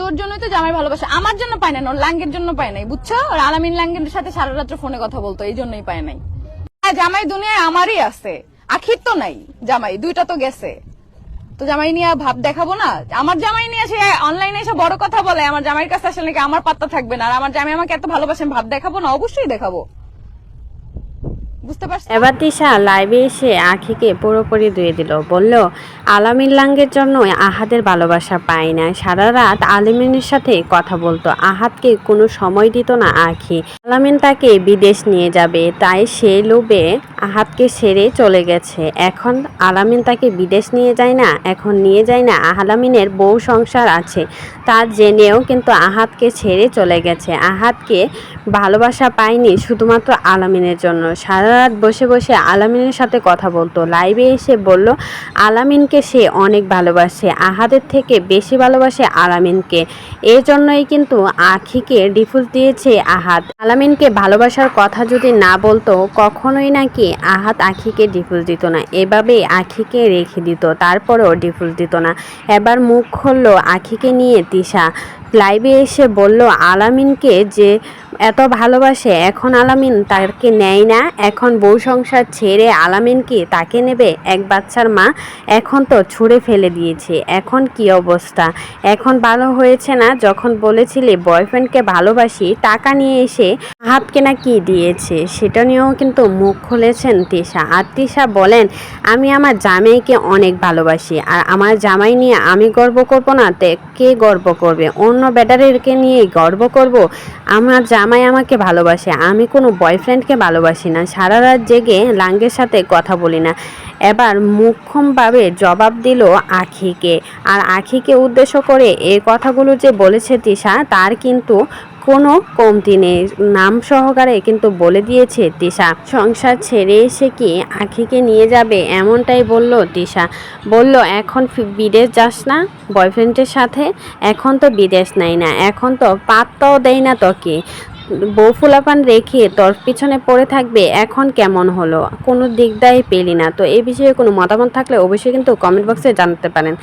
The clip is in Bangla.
তোর জন্যই তো জামাই ভালোবাসে, আমার জন্য পায় না ওর লাঙ্গের জন্য পায় নাই, বুঝছ? ওর আলামিন লাঙ্গের সাথে সারা রাত্র ফোনে কথা বলতো, এই জন্যই পায় নাই। জামাই দুনিয়ায় আমারই আছে, আখির তো নাই জামাই, দুইটা তো গেছে। তো জামাই নিয়ে ভাব দেখাবো না, আমার জামাই নিয়ে সে অনলাইনে এসে বড় কথা বলে, আমার জামাইয়ের কাছে আসলে নাকি আমার পাত্তা থাকবে না, আর আমার জামাই আমাকে এত ভালোবাসেন ভাব দেখাবো না, অবশ্যই দেখাবো। এবার দিশা লাইভে এসে আখিকে পুরোপুরি ধুয়ে দিল। বলল, আলামিন লাঙ্গের জন্য আহাদের ভালোবাসা পায় না সারা রাত আলিমিনের সাথে কথা বলতো। আহাদকে কোনো সময় দিত না আখি। আলামিন তাকে বিদেশ নিয়ে যাবে। তাই সে লোভে আহাদকে সেরে চলে গেছে। এখন আলামিন তাকে বিদেশ নিয়ে যায় না? এখন নিয়ে যায় না? আলামিনের বউ সংসার আছে। তা জেনেও কিন্তু আহাদকে ছেড়ে চলে গেছে। আহাদকে ভালোবাসা পায়নি শুধুমাত্র আলামিনের জন্য। সারা রাত বসে বসে আলামিনের সাথে কথা বলতো। লাইভে এসে বলল, আলামিনকে সে অনেক ভালোবাসে। আহাদের থেকে বেশি ভালোবাসে আলামিনকে। জন্যই কিন্তু আখিকে ডিফুজ দিয়েছে আহাদ। আলামিনকে ভালোবাসার কথা যদি না বলতো, কখনোই নাকি আহাদ আখিকে ডিফুজ দিত না, এভাবেই আখিকে রেখে দিত, তারপরেও ডিফুজ দিত না। এবার মুখ খুললো আখিকে নিয়ে তিশা। লাইভে এসে বলল, আলামিনকে যে এত ভালোবাসে, এখন আলামিন তাকে নেয় না? এখন বউ সংসার ছেড়ে আলামিন কি তাকে নেবে? এক বাচ্চার মা এখন তো ছুঁড়ে ফেলে দিয়েছে, এখন কি অবস্থা? এখন ভালো হয়েছে না? যখন বলেছিলে বয়ফ্রেন্ডকে ভালোবাসি, টাকা নিয়ে এসে হাতকে না কি দিয়েছে? সেটা নিয়েও কিন্তু মুখ খুলেছেন তিশা। আর তিশা বলেন, আমি আমার জামাইকে অনেক ভালোবাসি। আর আমার জামাই নিয়ে আমি গর্ব করব না, তে কে গর্ব করবে? অন্য ব্যাটারিকে নিয়ে গর্ব করব? আমার জামাই আমাকে ভালোবাসে। আমি কোনো বয়ফ্রেন্ডকে ভালোবাসি না। সারা রাত জেগে লাঙ্গের সাথে কথা বলি না। এবার মুখ্যমভাবে জবাব দিল আখিকে। আর আখিকে উদ্দেশ্য করে এই কথাগুলো যে বলেছে তিশা, তার কিন্তু কোনো কমতি নেই। নাম সহকারে কিন্তু বলে দিয়েছে তিশা। সংসার ছেড়ে এসে কি আখিকে নিয়ে যাবে? এমনটাই বলল তিশা। বলল, এখন বিদেশ যাস না বয়ফ্রেন্ডের সাথে? এখন তো বিদেশ নাই না। এখন তো পাত্তাও দেয় না তোকে। বউ ফুলাপান রেখে তোর পিছনে পড়ে থাকবে। এখন কেমন হলো? কোনো দিকদাই পেলি না। তো এই বিষয়ে কোনো মতামত থাকলে অবশ্যই কিন্তু কমেন্ট বক্সে জানাতে পারেন।